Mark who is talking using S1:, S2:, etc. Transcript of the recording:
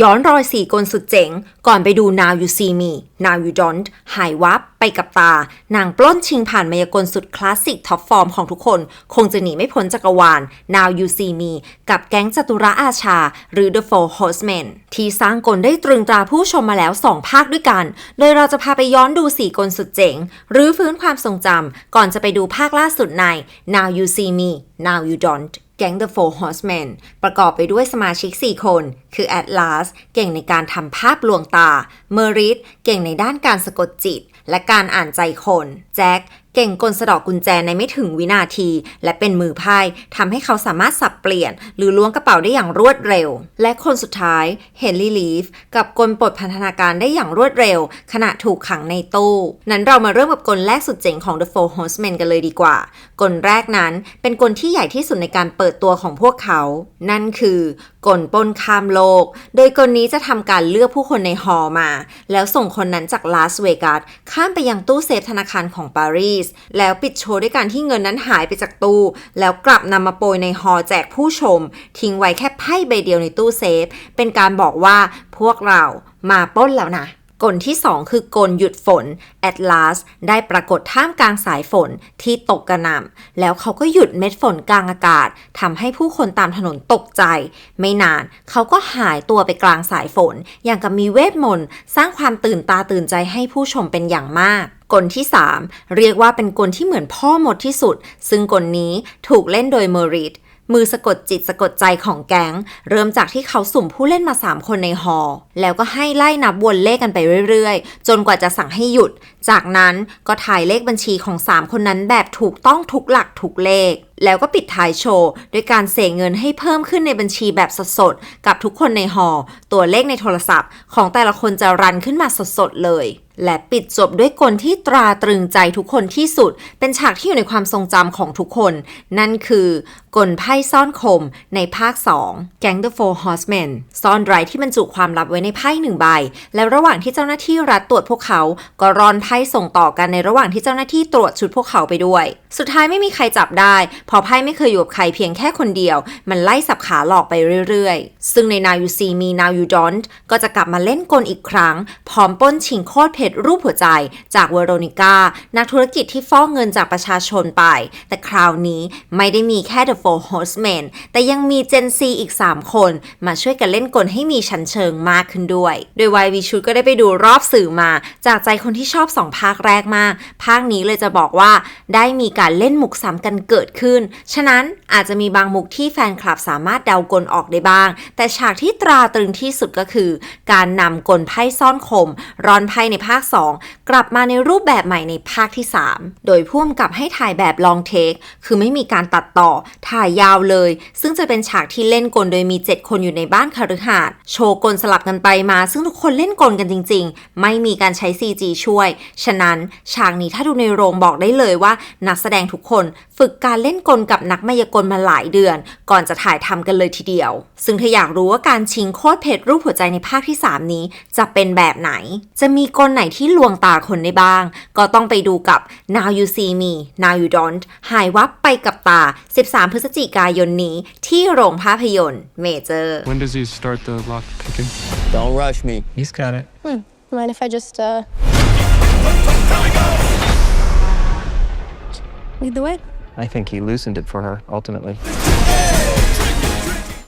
S1: ย้อนรอยสี่กลสุดเจ๋ง ก่อนไปดู Now You See Me Now You Don't หายวับไปกับตา นางปล้นชิงผ่านมายากลสุดคลาสสิกท็อปฟอร์มของทุกคน คงจะหนีไม่พ้นจักรวาล Now You See Me กับแก๊งจตุระอาชา หรือ The Four Horsemen ที่สร้างกลได้ตรึงตราผู้ชมมาแล้ว 2 ภาคด้วยกัน โดยเราจะพาไปย้อนดูสี่กลสุดเจ๋ง หรือฟื้นความทรงจำก่อนจะไปดูภาคล่าสุดใน Now You See Me Now You Don't ก๊ง The Four Horsemen ประกอบไปด้วยสมาชิก 4 คน คือ Atlas เก่งในการทำภาพลวงตา เมอริสเก่งในด้านการสะกดจิต และการอ่านใจคน แจ็ค เก่งกลสะดอกกุญแจในไม่ถึงวินาที และเป็นมือไพ่ทำให้เขาสามารถสับเปลี่ยน หรือล้วงกระเป๋าได้อย่างรวดเร็ว และคนสุดท้ายเฮนรี่ลีฟกับกลปลดพันธนาการได้อย่างรวดเร็ว ขณะถูกขังในตู้นั้นเรามาเริ่มกับกลแรกสุดเจ๋งของ The Four Horsemen กันเลยดีกว่า กลแรกนั้นเป็นกลที่ใหญ่ที่สุดในการเปิดตัวของพวกเขา นั่นคือกลปล้นข้ามโลก โดยกลนี้จะทำการเลือกผู้คนในฮอลมา แล้วส่งคนนั้นจากลาสเวกัสข้ามไปยังตู้เซฟธนาคารของปารีสแล้วปิดโชว์ด้วยการที่เงินนั้นหายไปจากตู้ แล้วกลับนำมาโปรยในฮอลแจกผู้ชม ทิ้งไว้แค่ไพ่ใบเดียวในตู้เซฟ เป็นการบอกว่าพวกเรามาป้นแล้วนะกลที่ 2 คือกลหยุดฝน Atlas ได้ปรากฏท่ามกลางสายฝนที่ตกกระหน่ำแล้วเขาก็หยุดเม็ดฝนกลางอากาศทำให้ผู้คนตามถนนตกใจ ไม่นานเขาก็หายตัวไปกลางสายฝน อย่างกับมีเวทมนต์ สร้างความตื่นตาตื่นใจให้ผู้ชมเป็นอย่างมาก กลที่ 3 เรียกว่าเป็นกลที่เหมือนพ่อหมดที่สุด ซึ่งกลนี้ถูกเล่นโดยเมอริดมือสะกดจิตสะกดใจของแก๊ง เริ่มจากที่เขาสุ่มผู้เล่นมา 3 คนในฮอลแล้วก็ให้ไล่นับวนเลขกันไปเรื่อยๆ จนกว่าจะสั่งให้หยุด จากนั้นก็ถ่ายเลขบัญชีของ 3 คนนั้นแบบถูกต้องทุกหลักทุกเลขแล้วก็ปิดท้ายโชว์ด้วยการเสกเงินให้เพิ่มขึ้นในบัญชีแบบสดๆ กับทุกคนในฮอร์ตัวเลขในโทรศัพท์ ของแต่ละคนจะรันขึ้นมาสดๆ เลย และปิดจบด้วยกลที่ตราตรึงใจทุกคนที่สุด เป็นฉากที่อยู่ในความทรงจำของทุกคน นั่นคือกลไพ่ซ่อนคมในภาค2 Gang the Four Horsemen ซ่อนไรที่บรรจุความลับไว้ในไพ่หนึ่งใบ และระหว่างที่เจ้าหน้าที่รัฐตรวจพวกเขา ก็รอนไพ่ส่งต่อกันในระหว่างที่เจ้าหน้าที่ตรวจชุดพวกเขาไปด้วย สุดท้ายไม่มีใครจับได้พราะไพ่ไม่เคยอยู่กับใครเพียงแค่คนเดียว มันไล่สับขาหลอกไปเรื่อยๆ ซึ่งใน Now You See Me Now You Don't ก็จะกลับมาเล่นกลอีกครั้ง พร้อมป้นชิงโคตรเพชรรูปหัวใจ จากเวโรนิก้านักธุรกิจที่ฟอกเงินจากประชาชนไป แต่คราวนี้ไม่ได้มีแค่ The Four Horsemen แต่ยังมี Gen Z อีก 3 คน มาช่วยกันเล่นกลให้มีชั้นเชิงมากขึ้นด้วย โดย YV ชุดก็ได้ไปดูรอบสื่อมา จากใจคนที่ชอบ2ภาคแรกมาก ภาคนี้เลยจะบอกว่าได้มีการเล่นหมุกซ้ำกันเกิดขึ้นฉะนั้นอาจจะมีบางมุกที่แฟนคลับสามารถเดากลออกได้บ้าง แต่ฉากที่ตราตรึงที่สุดก็คือ การนำกลไพ่ซ่อนคมรอนไพ่ในภาค 2 กลับมาในรูปแบบใหม่ในภาคที่ 3 โดยพ่วงกับให้ถ่ายแบบลองเทค คือไม่มีการตัดต่อ ถ่ายยาวเลย ซึ่งจะเป็นฉากที่เล่นกลโดยมี 7 คนอยู่ในบ้านคฤหาสน์โชว์กลสลับกันไปมา ซึ่งทุกคนเล่นกลกันจริง ๆ ไม่มีการใช้ CG ช่วย ฉะนั้นฉากนี้ถ้าดูในโรงบอกได้เลยว่า นักแสดงทุกคนฝึกการเล่นกลกับนักมายากลมาหลายเดือน ก่อนจะถ่ายทำกันเลยทีเดียว ซึ่งถ้าอยากรู้ว่าการชิงโคตรเพชรรูปหัวใจในภาคที่ 3 นี้จะเป็นแบบไหน จะมีกลไหนที่ลวงตาคนได้บ้าง ก็ต้องไปดูกับ Now You See Me Now You Don't หายวับไปกับตา 13 พฤศจิกายนนี้ที่โรงภาพยนตร์เมเจอร์
S2: When does he start the lock picking?
S3: Don't rush me.
S4: He's got it.
S5: Mind if I just uh lead the way?
S4: I think he loosened it for her, ultimately.